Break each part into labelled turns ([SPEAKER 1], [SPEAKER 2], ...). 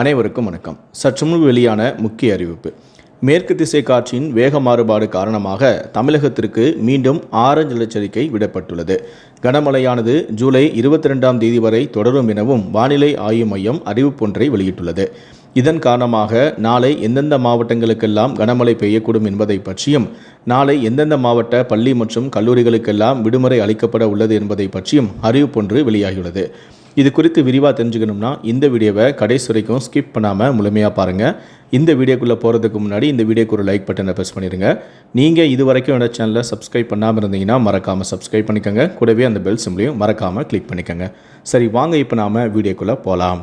[SPEAKER 1] அனைவருக்கும் வணக்கம். சற்று முன் வெளியான முக்கிய அறிவிப்பு. மேற்கு திசை காற்றின் வேக மாறுபாடு காரணமாக தமிழகத்திற்கு மீண்டும் ஆரஞ்சு எச்சரிக்கை விடப்பட்டுள்ளது. கனமழையானது ஜூலை இருபத்தி ரெண்டாம் தேதி வரை தொடரும் எனவும் வானிலை ஆய்வு மையம் அறிவிப்பொன்றை வெளியிட்டுள்ளது. இதன் காரணமாக நாளை எந்தெந்த மாவட்டங்களுக்கெல்லாம் கனமழை பெய்யக்கூடும் என்பதை பற்றியும் நாளை எந்தெந்த மாவட்ட பள்ளி மற்றும் கல்லூரிகளுக்கெல்லாம் விடுமுறை அளிக்கப்பட உள்ளது என்பதை பற்றியும் அறிவிப்பொன்று வெளியாகியுள்ளது. இது குறித்து விரிவாக தெரிஞ்சுக்கணும்னா இந்த வீடியோவை கடைசி வரைக்கும் ஸ்கிப் பண்ணாமல் முழுமையாக பாருங்கள் இந்த வீடியோக்குள்ளே போகிறதுக்கு முன்னாடி இந்த வீடியோக்கு ஒரு லைக் பட்டனை ப்ரெஸ் பண்ணிடுங்க. நீங்கள் இது வரைக்கும் என்னோட சேனலை சப்ஸ்கிரைப் பண்ணாமல் இருந்தீங்கன்னா மறக்காமல் சப்ஸ்கிரைப் பண்ணிக்கோங்க. கூடவே அந்த பெல் சிம்லையும் மறக்காமல் கிளிக் பண்ணிக்கோங்க. சரி வாங்க இப்போ நாம் வீடியோக்குள்ளே போகலாம்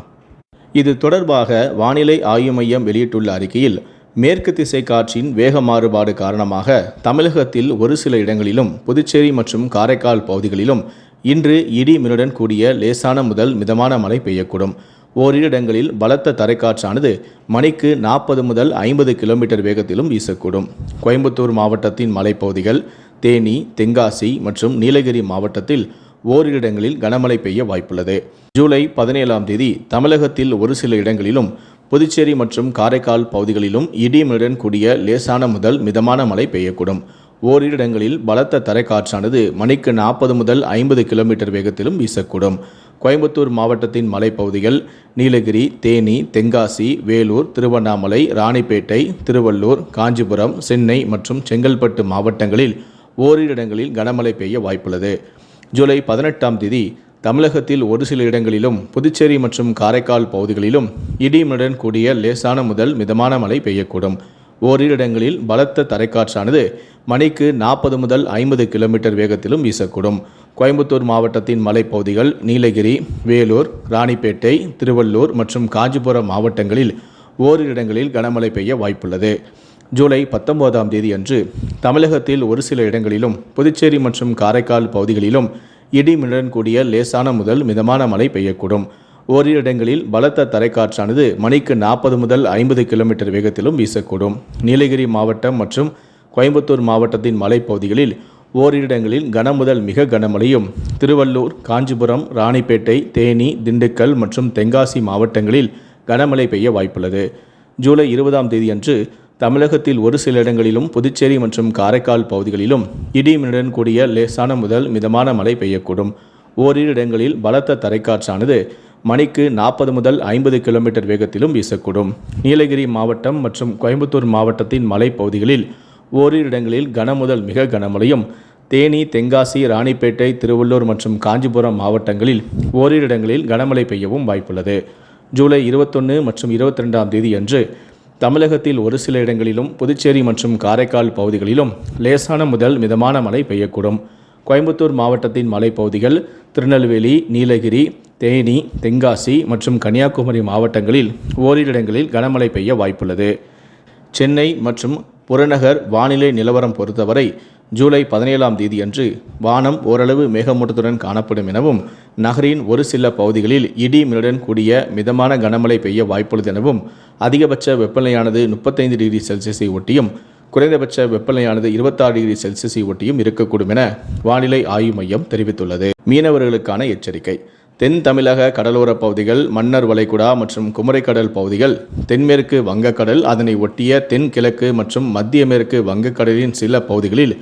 [SPEAKER 1] இது தொடர்பாக வானிலை ஆய்வு மையம் வெளியிட்டுள்ள அறிக்கையில் மேற்கு திசை காற்றின் வேக மாறுபாடு காரணமாக தமிழகத்தில் ஒரு சில இடங்களிலும் புதுச்சேரி மற்றும் காரைக்கால் பகுதிகளிலும் இன்று இடி மின்னுடன் கூடிய லேசான முதல் மிதமான மழை பெய்யக்கூடும். ஓரிரு இடங்களில் பலத்த தரைக்காற்றானது மணிக்கு நாற்பது முதல் ஐம்பது கிலோமீட்டர் வேகத்திலும் வீசக்கூடும். கோயம்புத்தூர் மாவட்டத்தின் மலைப்பகுதிகள் தேனி தென்காசி மற்றும் நீலகிரி மாவட்டத்தில் ஓரிரு இடங்களில் கனமழை பெய்ய வாய்ப்புள்ளது. ஜூலை பதினேழாம் தேதி தமிழகத்தில் ஒரு சில இடங்களிலும் புதுச்சேரி மற்றும் காரைக்கால் பகுதிகளிலும் இடியுடன் கூடிய லேசான முதல் மிதமான மழை பெய்யக்கூடும். ஓரிரிடங்களில் பலத்த தரைக்காற்றானது மணிக்கு நாற்பது முதல் ஐம்பது கிலோமீட்டர் வேகத்திலும் வீசக்கூடும். கோயம்புத்தூர் மாவட்டத்தின் மலைப்பகுதிகள் நீலகிரி தேனி தென்காசி வேலூர் திருவண்ணாமலை ராணிப்பேட்டை திருவள்ளூர் காஞ்சிபுரம் சென்னை மற்றும் செங்கல்பட்டு மாவட்டங்களில் ஓரிரு இடங்களில் கனமழை பெய்ய வாய்ப்புள்ளது. ஜூலை பதினெட்டாம் தேதி தமிழகத்தில் ஒரு சில இடங்களிலும் புதுச்சேரி மற்றும் காரைக்கால் பகுதிகளிலும் இடியுடன் கூடிய லேசான முதல் மிதமான மழை பெய்யக்கூடும். ஓரிரு இடங்களில் பலத்த தரைக்காற்றானது மணிக்கு நாற்பது முதல் ஐம்பது கிலோமீட்டர் வேகத்திலும் வீசக்கூடும். கோயம்புத்தூர் மாவட்டத்தின் மலைப்பகுதிகள் நீலகிரி வேலூர் ராணிப்பேட்டை திருவள்ளூர் மற்றும் காஞ்சிபுரம் மாவட்டங்களில் ஓரிரு இடங்களில் கனமழை பெய்ய வாய்ப்புள்ளது. ஜூலை பத்தொன்பதாம் தேதி அன்று தமிழகத்தில் ஒரு சில இடங்களிலும் புதுச்சேரி மற்றும் காரைக்கால் பகுதிகளிலும் இடி மின்னலுடன் கூடிய லேசான முதல் மிதமான மழை பெய்யக்கூடும். ஓரிரு இடங்களில் பலத்த தரைக்காற்றானது மணிக்கு நாற்பது முதல் ஐம்பது கிலோமீட்டர் வேகத்திலும் வீசக்கூடும். நீலகிரி மாவட்டம் மற்றும் கோயம்புத்தூர் மாவட்டத்தின் மலைப்பகுதிகளில் ஓரிரு இடங்களில் கன முதல் மிக கனமழையும். திருவள்ளூர் காஞ்சிபுரம் ராணிப்பேட்டை தேனி திண்டுக்கல் மற்றும் தென்காசி மாவட்டங்களில் கனமழை பெய்ய வாய்ப்புள்ளது. ஜூலை இருபதாம் தேதியன்று தமிழகத்தில் ஒரு சில இடங்களிலும் புதுச்சேரி மற்றும் காரைக்கால் பகுதிகளிலும் இடிமின்னுடன் கூடிய லேசான முதல் மிதமான மழை பெய்யக்கூடும். ஓரிரு இடங்களில் பலத்த தரைக்காற்றானது மணிக்கு நாற்பது முதல் ஐம்பது கிலோமீட்டர் வேகத்திலும் வீசக்கூடும். நீலகிரி மாவட்டம் மற்றும் கோயம்புத்தூர் மாவட்டத்தின் மலைப்பகுதிகளில் ஓரிரு இடங்களில் கனமுதல் மிக கனமழையும் தேனி தென்காசி ராணிப்பேட்டை திருவள்ளூர் மற்றும் காஞ்சிபுரம் மாவட்டங்களில் ஓரிரு இடங்களில் கனமழை பெய்யவும் வாய்ப்புள்ளது. ஜூலை இருபத்தொன்று மற்றும் இருபத்தி ரெண்டாம் தேதி அன்று தமிழகத்தில் ஒரு சில இடங்களிலும் புதுச்சேரி மற்றும் காரைக்கால் பகுதிகளிலும் லேசான முதல் மிதமான மழை பெய்யக்கூடும். கோயம்புத்தூர் மாவட்டத்தின் மலைப்பகுதிகள் திருநெல்வேலி நீலகிரி தேனி தென்காசி மற்றும் கன்னியாகுமரி மாவட்டங்களில் ஓரிரு இடங்களில் கனமழை பெய்ய வாய்ப்புள்ளது. சென்னை மற்றும் புறநகர் வானிலை நிலவரம் பொறுத்தவரை ஜூலை பதினேழாம் தேதியன்று வானம் ஓரளவு மேகமூட்டத்துடன் காணப்படும் எனவும் நகரின் ஒரு சில பகுதிகளில் இடி மின்னுடன் கூடிய மிதமான கனமழை பெய்ய வாய்ப்புள்ளது எனவும் அதிகபட்ச வெப்பநிலையானது முப்பத்தைந்து டிகிரி செல்சியஸை ஒட்டியும் குறைந்தபட்ச வெப்பநிலையானது இருபத்தாறு டிகிரி செல்சியஸை ஒட்டியும் இருக்கக்கூடும் என வானிலை ஆய்வு மையம் தெரிவித்துள்ளது. மீனவர்களுக்கான எச்சரிக்கை. தென் தமிழக கடலோரப் பகுதிகள் மன்னர் வளைகுடா மற்றும் குமரிக்கடல் பகுதிகள் தென்மேற்கு வங்கக்கடல் அதனை ஒட்டிய தென்கிழக்கு மற்றும் மத்திய மேற்கு வங்கக்கடலின் சில பகுதிகளில்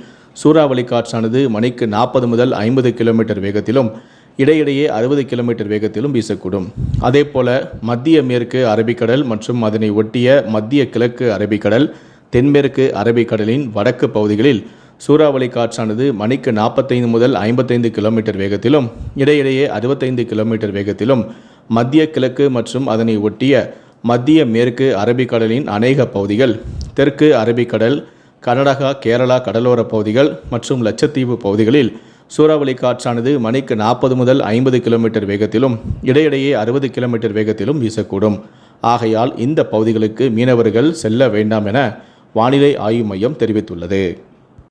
[SPEAKER 1] சூறாவளி காற்றானது மணிக்கு நாற்பது முதல் ஐம்பது கிலோமீட்டர் வேகத்திலும் இடையிடையே அறுபது கிலோமீட்டர் வேகத்திலும் வீசக்கூடும். அதேபோல மத்திய மேற்கு அரபிக்கடல் மற்றும் அதனை ஒட்டிய மத்திய கிழக்கு அரபிக்கடல் தென்மேற்கு அரபிக்கடலின் வடக்கு பகுதிகளில் சூறாவளி காற்றானது மணிக்கு நாற்பத்தைந்து முதல் ஐம்பத்தைந்து கிலோமீட்டர் வேகத்திலும் இடையிடையே அறுபத்தைந்து கிலோமீட்டர் வேகத்திலும் மத்திய கிழக்கு மற்றும் அதனை ஒட்டிய மத்திய மேற்கு அரபிக்கடலின் அநேக பகுதிகள் தெற்கு அரபிக்கடல் கர்நாடகா கேரளா கடலோர பகுதிகள் மற்றும் லட்சத்தீவு பகுதிகளில் சூறாவளி காற்றானது மணிக்கு நாற்பது முதல் ஐம்பது கிலோமீட்டர் வேகத்திலும் இடையிடையே அறுபது கிலோமீட்டர் வேகத்திலும் வீசக்கூடும். ஆகையால் இந்த பகுதிகளுக்கு மீனவர்கள் செல்ல வேண்டாம் என வானிலை ஆய்வு மையம் தெரிவித்துள்ளது.